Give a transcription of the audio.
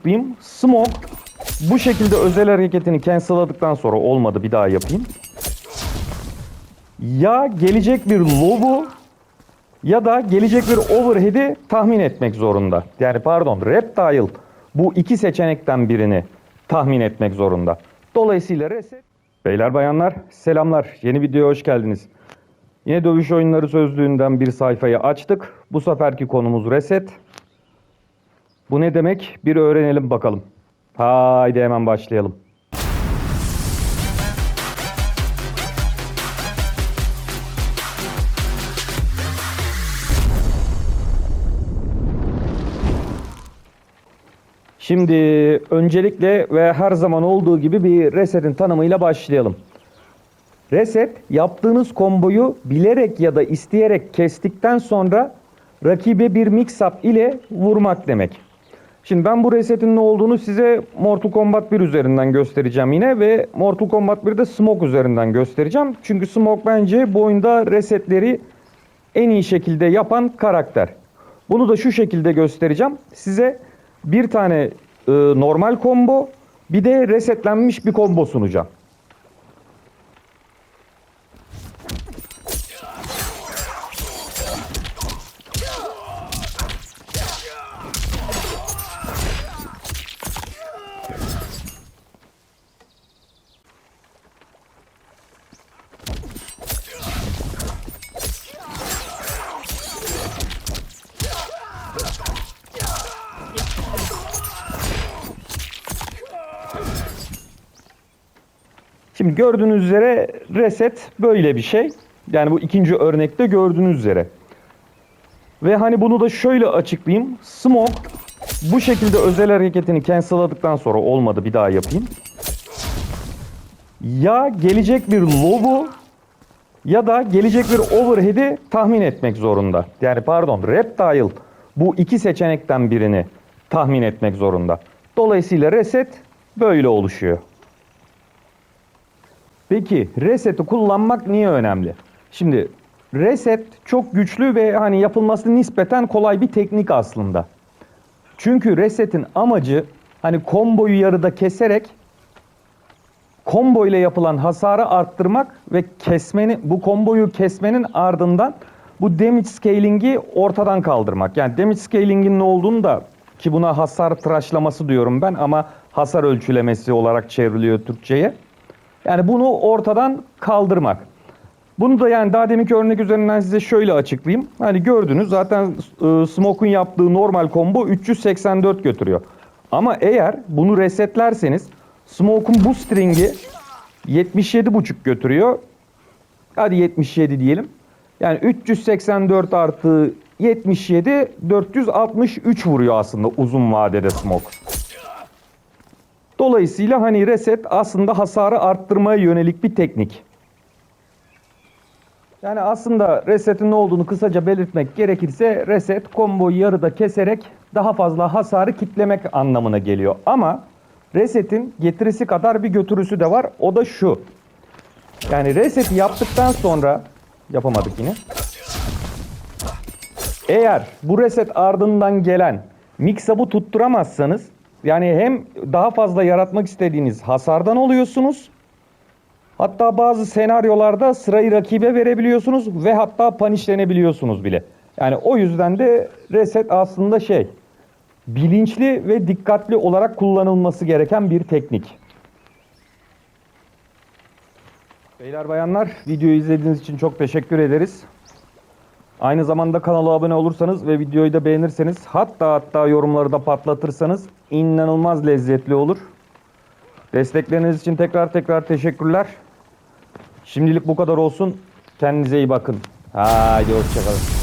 yapayım. Smoke bu şekilde özel hareketini cancel'ladıktan sonra olmadı bir daha yapayım. Ya gelecek bir low'u ya da gelecek bir overhead'i tahmin etmek zorunda. Yani pardon Reptile bu iki seçenekten birini tahmin etmek zorunda. Dolayısıyla reset. Beyler bayanlar selamlar. Yeni videoya hoş geldiniz. Yine dövüş oyunları sözlüğünden bir sayfayı açtık. Bu seferki konumuz reset. Bu ne demek? Bir öğrenelim bakalım. Haydi hemen başlayalım. Şimdi öncelikle ve her zaman olduğu gibi bir resetin tanımıyla başlayalım. Reset yaptığınız komboyu bilerek ya da isteyerek kestikten sonra rakibe bir mix-up ile vurmak demek. Şimdi ben bu resetin ne olduğunu size Mortal Kombat 1 üzerinden göstereceğim yine ve Mortal Kombat 1'de Smoke üzerinden göstereceğim. Çünkü Smoke bence bu oyunda resetleri en iyi şekilde yapan karakter. Bunu da şu şekilde göstereceğim. Size bir tane e, normal combo bir de resetlenmiş bir combo sunacağım. Şimdi gördüğünüz üzere reset böyle bir şey. Yani bu ikinci örnekte gördüğünüz üzere. Ve hani bunu da şöyle açıklayayım. Smoke bu şekilde özel hareketini cancel'ladıktan sonra olmadı bir daha yapayım. Ya gelecek bir low'u ya da gelecek bir overhead'i tahmin etmek zorunda. Yani pardon Reptile bu iki seçenekten birini tahmin etmek zorunda. Dolayısıyla reset böyle oluşuyor. Peki reset'i kullanmak niye önemli? Şimdi reset çok güçlü ve hani yapılması nispeten kolay bir teknik aslında. Çünkü reset'in amacı hani komboyu yarıda keserek combo ile yapılan hasarı arttırmak ve kesmeni bu komboyu kesmenin ardından bu damage scaling'i ortadan kaldırmak. Yani damage scaling'in ne olduğunu da ki buna hasar tıraşlaması diyorum ben ama hasar ölçülemesi olarak çevriliyor Türkçe'ye. Yani bunu ortadan kaldırmak. Bunu da yani daha deminki örnek üzerinden size şöyle açıklayayım. Hani gördünüz zaten e, Smoke'un yaptığı normal combo 384 götürüyor. Ama eğer bunu resetlerseniz Smoke'un bu string'i 77.5 götürüyor. Hadi 77 diyelim. Yani 384 artı 77 463 vuruyor aslında uzun vadede Smoke. Dolayısıyla hani reset aslında hasarı arttırmaya yönelik bir teknik. Yani aslında resetin ne olduğunu kısaca belirtmek gerekirse reset komboyu yarıda keserek daha fazla hasarı kitlemek anlamına geliyor. Ama resetin getirisi kadar bir götürüsü de var. O da şu. Yani reseti yaptıktan sonra yapamadık yine. Eğer bu reset ardından gelen mix-up'ı tutturamazsanız yani hem daha fazla yaratmak istediğiniz hasardan oluyorsunuz. Hatta bazı senaryolarda sırayı rakibe verebiliyorsunuz ve hatta panişlenebiliyorsunuz bile. Yani o yüzden de reset aslında şey bilinçli ve dikkatli olarak kullanılması gereken bir teknik. Beyler bayanlar videoyu izlediğiniz için çok teşekkür ederiz. Aynı zamanda kanala abone olursanız ve videoyu da beğenirseniz hatta hatta yorumları da patlatırsanız inanılmaz lezzetli olur. Destekleriniz için tekrar tekrar teşekkürler. Şimdilik bu kadar olsun. Kendinize iyi bakın. Haydi hoşçakalın.